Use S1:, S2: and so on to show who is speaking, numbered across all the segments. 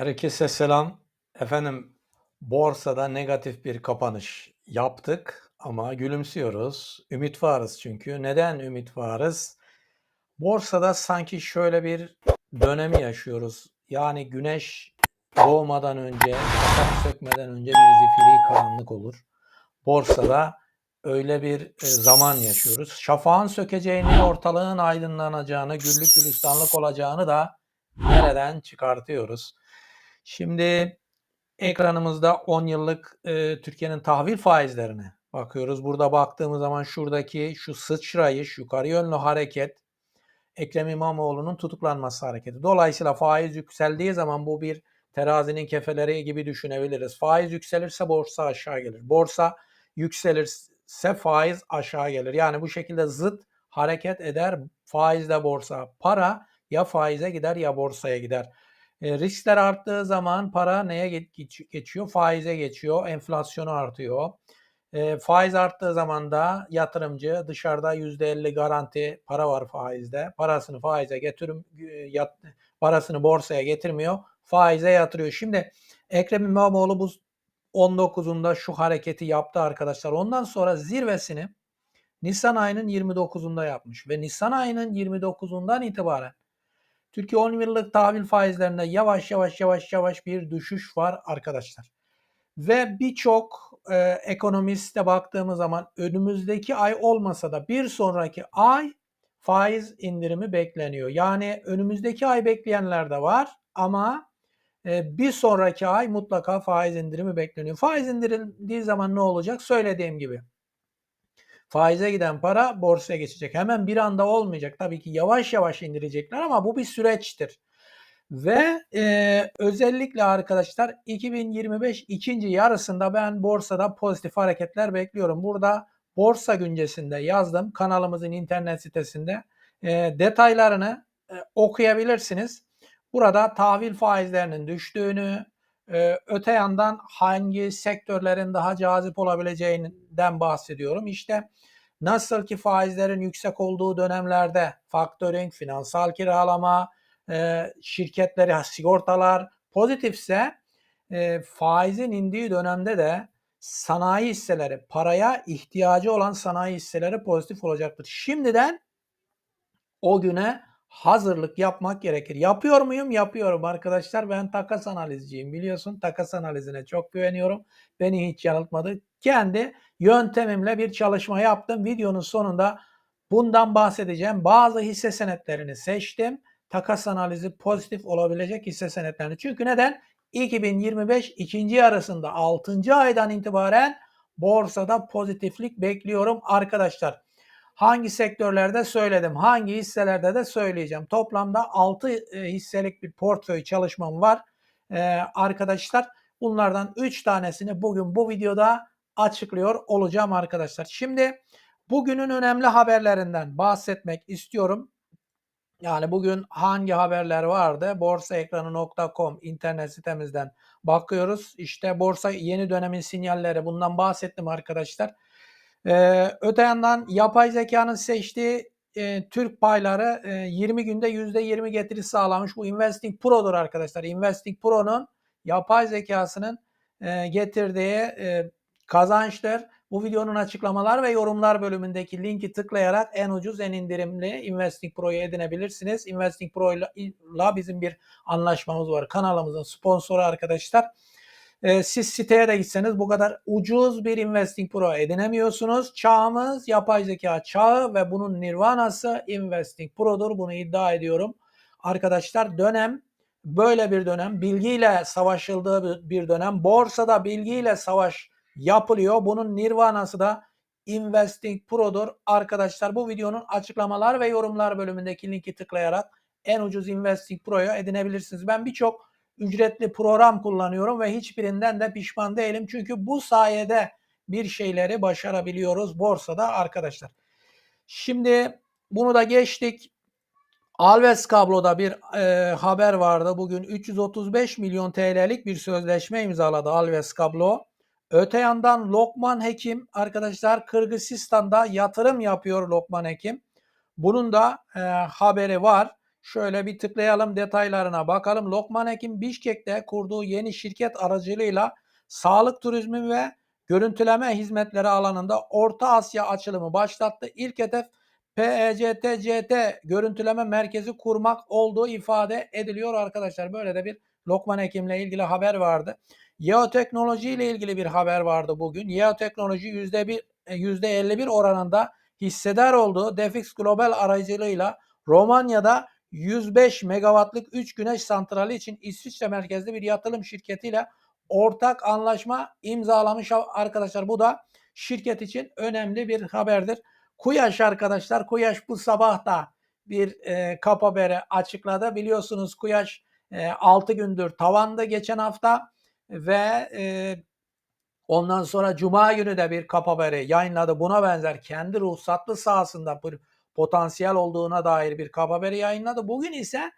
S1: Herkese selam. Efendim borsada negatif bir kapanış yaptık ama gülümsüyoruz. Ümit varız çünkü. Neden ümit varız? Borsada sanki şöyle bir dönemi yaşıyoruz. Yani güneş doğmadan önce, şafak sökmeden önce bir zifiri karanlık olur. Borsada öyle bir e, zaman yaşıyoruz. Şafağın sökeceğini, ortalığın aydınlanacağını, güllük gülistanlık olacağını da nereden çıkartıyoruz? Şimdi ekranımızda 10 yıllık e, Türkiye'nin tahvil faizlerine bakıyoruz. Burada baktığımız zaman şuradaki şu sıçrayış, yukarı yönlü hareket Ekrem İmamoğlu'nun tutuklanması hareketi. Dolayısıyla faiz yükseldiği zaman bu bir terazinin kefeleri gibi düşünebiliriz. Faiz yükselirse borsa aşağı gelir. Borsa yükselirse faiz aşağı gelir. Yani bu şekilde zıt hareket eder faizle borsa. Para ya faize gider ya borsaya gider. E, riskler arttığı zaman para neye geçiyor? Faize geçiyor. Enflasyonu artıyor. E, faiz arttığı zaman da yatırımcı dışarıda %50 garanti para var faizde. Parasını faize getirim yat, parasını borsaya getirmiyor. Faize yatırıyor. Şimdi Ekrem İmamoğlu bu 19'unda şu hareketi yaptı arkadaşlar. Ondan sonra zirvesini Nisan ayının 29'unda yapmış ve Nisan ayının 29'undan itibaren Türkiye 10 yıllık tahvil faizlerinde yavaş yavaş yavaş yavaş bir düşüş var arkadaşlar. Ve birçok e, ekonomiste baktığımız zaman önümüzdeki ay olmasa da bir sonraki ay faiz indirimi bekleniyor. Yani önümüzdeki ay bekleyenler de var ama e, bir sonraki ay mutlaka faiz indirimi bekleniyor. Faiz indirildiği zaman ne olacak? Söylediğim gibi Faize giden para borsaya geçecek. Hemen bir anda olmayacak. Tabii ki yavaş yavaş indirecekler ama bu bir süreçtir. Ve e, özellikle arkadaşlar 2025 ikinci yarısında ben borsada pozitif hareketler bekliyorum. Burada borsa güncesinde yazdım. Kanalımızın internet sitesinde e, detaylarını e, okuyabilirsiniz. Burada tahvil faizlerinin düştüğünü, e, öte yandan hangi sektörlerin daha cazip olabileceğinden bahsediyorum. İşte nasıl ki faizlerin yüksek olduğu dönemlerde faktöring, finansal kiralama, e, şirketleri, sigortalar pozitifse e, faizin indiği dönemde de sanayi hisseleri, paraya ihtiyacı olan sanayi hisseleri pozitif olacaktır. Şimdiden o güne hazırlık yapmak gerekir. Yapıyor muyum? Yapıyorum arkadaşlar. Ben takas analizciyim biliyorsun. Takas analizine çok güveniyorum. Beni hiç yanıltmadı. Kendi yöntemimle bir çalışma yaptım. Videonun sonunda bundan bahsedeceğim. Bazı hisse senetlerini seçtim. Takas analizi pozitif olabilecek hisse senetlerini. Çünkü neden? 2025 ikinci yarısında 6. aydan itibaren borsada pozitiflik bekliyorum arkadaşlar. Hangi sektörlerde söyledim, hangi hisselerde de söyleyeceğim. Toplamda 6 e, hisselik bir portföy çalışmam var ee, arkadaşlar. Bunlardan 3 tanesini bugün bu videoda açıklıyor olacağım arkadaşlar. Şimdi bugünün önemli haberlerinden bahsetmek istiyorum. Yani bugün hangi haberler vardı? Borsaekranı.com internet sitemizden bakıyoruz. İşte borsa yeni dönemin sinyalleri bundan bahsettim arkadaşlar. Ee, öte yandan yapay zekanın seçtiği e, Türk payları e, 20 günde %20 getiri sağlamış. Bu Investing Pro'dur arkadaşlar. Investing Pro'nun yapay zekasının e, getirdiği e, kazançtır. Bu videonun açıklamalar ve yorumlar bölümündeki linki tıklayarak en ucuz en indirimli Investing Pro'yu edinebilirsiniz. Investing Pro ile bizim bir anlaşmamız var. Kanalımızın sponsoru arkadaşlar. E, siz siteye de gitseniz bu kadar ucuz bir Investing Pro edinemiyorsunuz. Çağımız yapay zeka çağı ve bunun nirvanası Investing Pro'dur. Bunu iddia ediyorum. Arkadaşlar dönem böyle bir dönem. Bilgiyle savaşıldığı bir dönem. Borsada bilgiyle savaş yapılıyor. Bunun nirvanası da Investing Pro'dur. Arkadaşlar bu videonun açıklamalar ve yorumlar bölümündeki linki tıklayarak en ucuz Investing Pro'yu edinebilirsiniz. Ben birçok ücretli program kullanıyorum ve hiçbirinden de pişman değilim. Çünkü bu sayede bir şeyleri başarabiliyoruz borsada arkadaşlar. Şimdi bunu da geçtik. Alves kabloda bir e, haber vardı. Bugün 335 milyon TL'lik bir sözleşme imzaladı Alves kablo. Öte yandan Lokman Hekim arkadaşlar Kırgızistan'da yatırım yapıyor Lokman Hekim. Bunun da e, haberi var. Şöyle bir tıklayalım detaylarına bakalım. Lokman Hekim Bişkek'te kurduğu yeni şirket aracılığıyla sağlık turizmi ve görüntüleme hizmetleri alanında Orta Asya açılımı başlattı. İlk hedef PECT-CT görüntüleme merkezi kurmak olduğu ifade ediliyor arkadaşlar. Böyle de bir Lokman Hekim'le ilgili haber vardı. Yeoteknoloji ile ilgili bir haber vardı bugün. Yeoteknoloji %1, %51 oranında hissedar olduğu Defix Global aracılığıyla Romanya'da 105 megawattlık 3 güneş santrali için İsviçre merkezli bir yatırım şirketiyle ortak anlaşma imzalamış arkadaşlar. Bu da şirket için önemli bir haberdir. Kuyaş arkadaşlar, Kuyaş bu sabah da bir e, kap haberi açıkladı. Biliyorsunuz Kuyaş e, 6 gündür tavanda geçen hafta ve e, ondan sonra Cuma günü de bir kap haberi yayınladı. Buna benzer kendi ruhsatlı sahasında bir potansiyel olduğuna dair bir kap haberi yayınladı. Bugün ise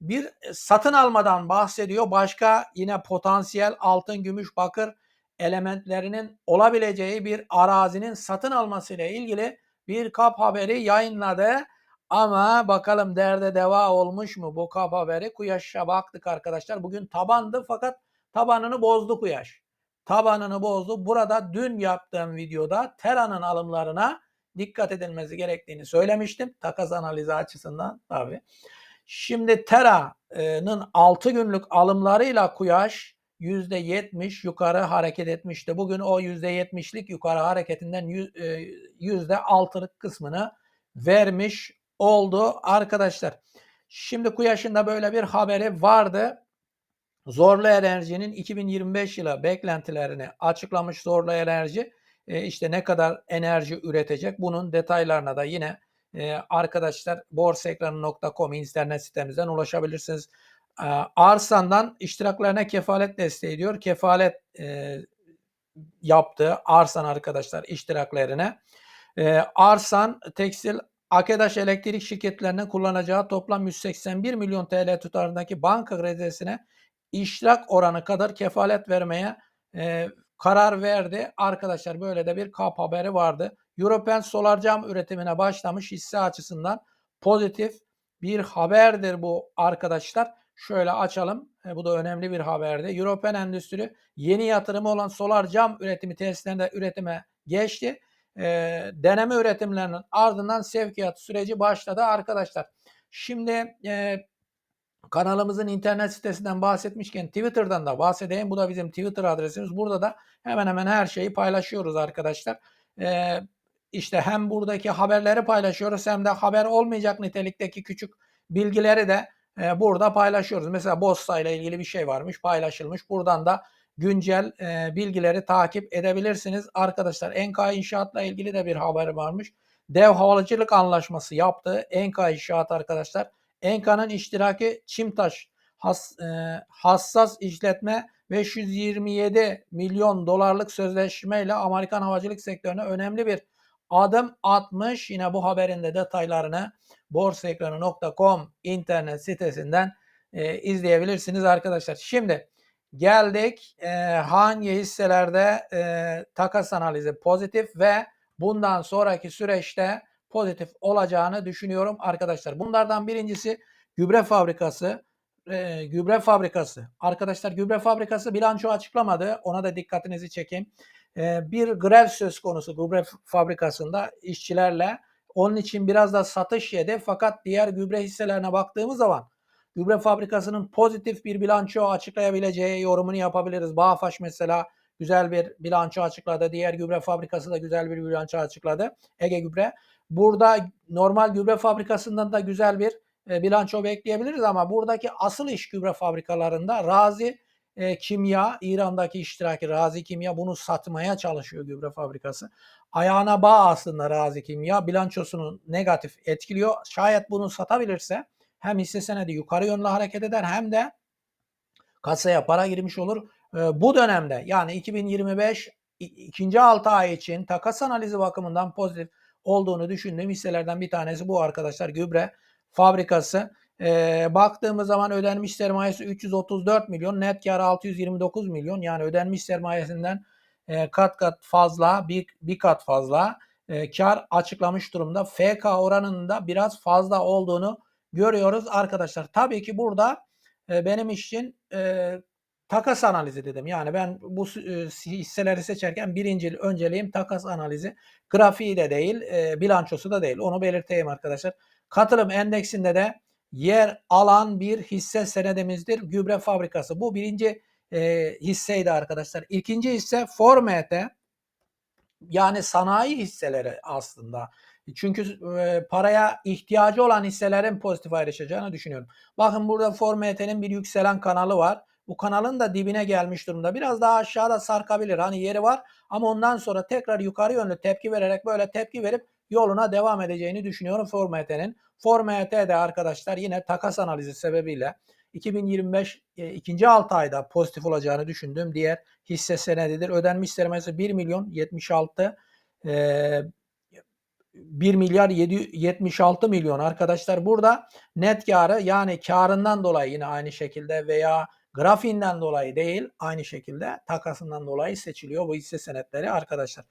S1: bir satın almadan bahsediyor. Başka yine potansiyel altın, gümüş, bakır elementlerinin olabileceği bir arazinin satın almasıyla ilgili bir kap haberi yayınladı. Ama bakalım derde deva olmuş mu bu kap haberi? Kuyaş'a baktık arkadaşlar. Bugün tabandı fakat tabanını bozdu Kuyaş. Tabanını bozdu. Burada dün yaptığım videoda Tera'nın alımlarına dikkat edilmesi gerektiğini söylemiştim. Takas analizi açısından tabii. Şimdi Tera'nın 6 günlük alımlarıyla Kuyaş %70 yukarı hareket etmişti. Bugün o %70'lik yukarı hareketinden %6'lık kısmını vermiş oldu arkadaşlar. Şimdi Kuyaş'ın da böyle bir haberi vardı. Zorlu Enerji'nin 2025 yılı beklentilerini açıklamış Zorlu Enerji. E, işte ne kadar enerji üretecek bunun detaylarına da yine e, arkadaşlar borsaekranı.com internet sitemizden ulaşabilirsiniz. E, Arsan'dan iştiraklarına kefalet desteği diyor. Kefalet e, yaptı Arsan arkadaşlar iştiraklerine. E, Arsan Tekstil Akedaş Elektrik şirketlerinin kullanacağı toplam 181 milyon TL tutarındaki banka kredisine iştirak oranı kadar kefalet vermeye e, karar verdi. Arkadaşlar böyle de bir kap haberi vardı. European solar cam üretimine başlamış hisse açısından pozitif bir haberdir bu arkadaşlar. Şöyle açalım. E, bu da önemli bir haberdi. European Endüstri yeni yatırımı olan solar cam üretimi tesislerinde üretime geçti. E, deneme üretimlerinin ardından sevkiyat süreci başladı arkadaşlar. Şimdi e, kanalımızın internet sitesinden bahsetmişken Twitter'dan da bahsedeyim. Bu da bizim Twitter adresimiz. Burada da hemen hemen her şeyi paylaşıyoruz arkadaşlar. Ee, işte hem buradaki haberleri paylaşıyoruz hem de haber olmayacak nitelikteki küçük bilgileri de e, burada paylaşıyoruz. Mesela Bossa ile ilgili bir şey varmış paylaşılmış. Buradan da güncel e, bilgileri takip edebilirsiniz. Arkadaşlar Enka İnşaat'la ilgili de bir haber varmış. Dev havacılık anlaşması yaptı. Enka İnşaat arkadaşlar. Enka'nın iştiraki Çimtaş has, e, hassas işletme 527 milyon dolarlık sözleşmeyle Amerikan havacılık sektörüne önemli bir adım atmış. Yine bu haberin de detaylarını borsaekranı.com internet sitesinden e, izleyebilirsiniz arkadaşlar. Şimdi geldik e, hangi hisselerde e, takas analizi pozitif ve bundan sonraki süreçte pozitif olacağını düşünüyorum arkadaşlar. Bunlardan birincisi gübre fabrikası. E, gübre fabrikası. Arkadaşlar gübre fabrikası bilanço açıklamadı. Ona da dikkatinizi çekeyim. E, bir grev söz konusu gübre fabrikasında işçilerle. Onun için biraz da satış yedi. Fakat diğer gübre hisselerine baktığımız zaman gübre fabrikasının pozitif bir bilanço açıklayabileceği yorumunu yapabiliriz. Bağfaş mesela güzel bir bilanço açıkladı. Diğer gübre fabrikası da güzel bir bilanço açıkladı. Ege Gübre. Burada normal gübre fabrikasından da güzel bir e, bilanço bekleyebiliriz ama buradaki asıl iş gübre fabrikalarında Razi e, Kimya, İran'daki iştiraki Razi Kimya bunu satmaya çalışıyor gübre fabrikası. Ayağına bağ aslında Razi Kimya bilançosunu negatif etkiliyor. Şayet bunu satabilirse hem hisse senedi yukarı yönlü hareket eder hem de kasaya para girmiş olur. E, bu dönemde yani 2025 ikinci 6 ay için takas analizi bakımından pozitif olduğunu düşündüğüm hisselerden bir tanesi bu arkadaşlar gübre fabrikası. Ee, baktığımız zaman ödenmiş sermayesi 334 milyon, net kar 629 milyon. Yani ödenmiş sermayesinden e, kat kat fazla, bir, bir kat fazla e, kar açıklamış durumda. FK oranında biraz fazla olduğunu görüyoruz arkadaşlar. Tabii ki burada e, benim için e, takas analizi dedim. Yani ben bu e, hisseleri seçerken birinci önceliğim takas analizi. Grafiği de değil, e, bilançosu da değil. Onu belirteyim arkadaşlar. Katılım endeksinde de yer alan bir hisse senedimizdir. Gübre fabrikası. Bu birinci e, hisseydi arkadaşlar. İkinci hisse Formet yani sanayi hisseleri aslında. Çünkü e, paraya ihtiyacı olan hisselerin pozitif ayrışacağını düşünüyorum. Bakın burada Formet'in bir yükselen kanalı var. Bu kanalın da dibine gelmiş durumda. Biraz daha aşağıda sarkabilir. Hani yeri var ama ondan sonra tekrar yukarı yönlü tepki vererek böyle tepki verip yoluna devam edeceğini düşünüyorum Formet'in. Formet de arkadaşlar yine takas analizi sebebiyle 2025 e, ikinci 6 ayda pozitif olacağını düşündüğüm diğer hisse senedidir. Ödenmiş sermayesi 1 milyon 76 e, 1 milyar 76 milyon arkadaşlar. Burada net karı yani karından dolayı yine aynı şekilde veya grafiğinden dolayı değil aynı şekilde takasından dolayı seçiliyor bu hisse senetleri arkadaşlar.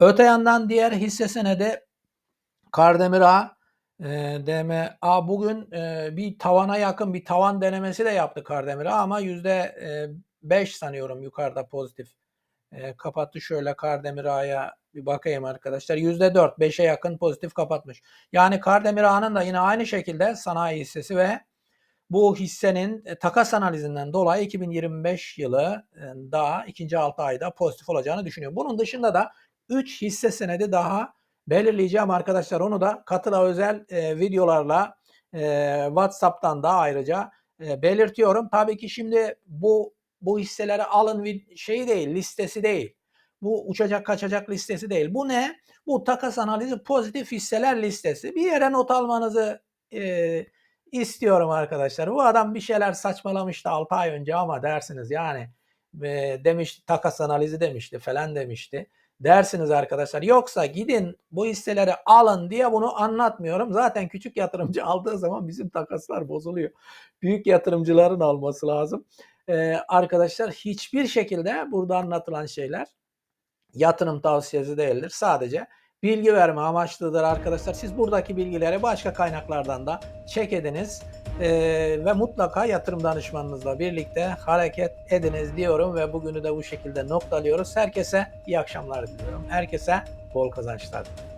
S1: Öte yandan diğer hisse senedi Kardemir Ağa e, DMA bugün e, bir tavana yakın bir tavan denemesi de yaptı Kardemir Ağa ama yüzde 5 sanıyorum yukarıda pozitif e, kapattı. Şöyle Kardemir Ağa'ya bir bakayım arkadaşlar. %4, 5'e yakın pozitif kapatmış. Yani Kardemir Ağa'nın da yine aynı şekilde sanayi hissesi ve bu hissenin e, takas analizinden dolayı 2025 yılı e, daha ikinci 6 ayda pozitif olacağını düşünüyorum. Bunun dışında da 3 hisse senedi daha belirleyeceğim arkadaşlar. Onu da katıla özel e, videolarla e, WhatsApp'tan da ayrıca e, belirtiyorum. Tabii ki şimdi bu bu hisseleri alın şeyi değil, listesi değil. Bu uçacak kaçacak listesi değil. Bu ne? Bu takas analizi pozitif hisseler listesi. Bir yere not almanızı e, istiyorum arkadaşlar. Bu adam bir şeyler saçmalamıştı 6 ay önce ama dersiniz yani e, demişti takas analizi demişti falan demişti dersiniz arkadaşlar. Yoksa gidin bu hisseleri alın diye bunu anlatmıyorum. Zaten küçük yatırımcı aldığı zaman bizim takaslar bozuluyor. Büyük yatırımcıların alması lazım. Ee, arkadaşlar hiçbir şekilde burada anlatılan şeyler yatırım tavsiyesi değildir. Sadece bilgi verme amaçlıdır arkadaşlar. Siz buradaki bilgileri başka kaynaklardan da çek ediniz ee, ve mutlaka yatırım danışmanınızla birlikte hareket ediniz diyorum ve bugünü de bu şekilde noktalıyoruz. Herkese iyi akşamlar diliyorum. Herkese bol kazançlar diliyorum.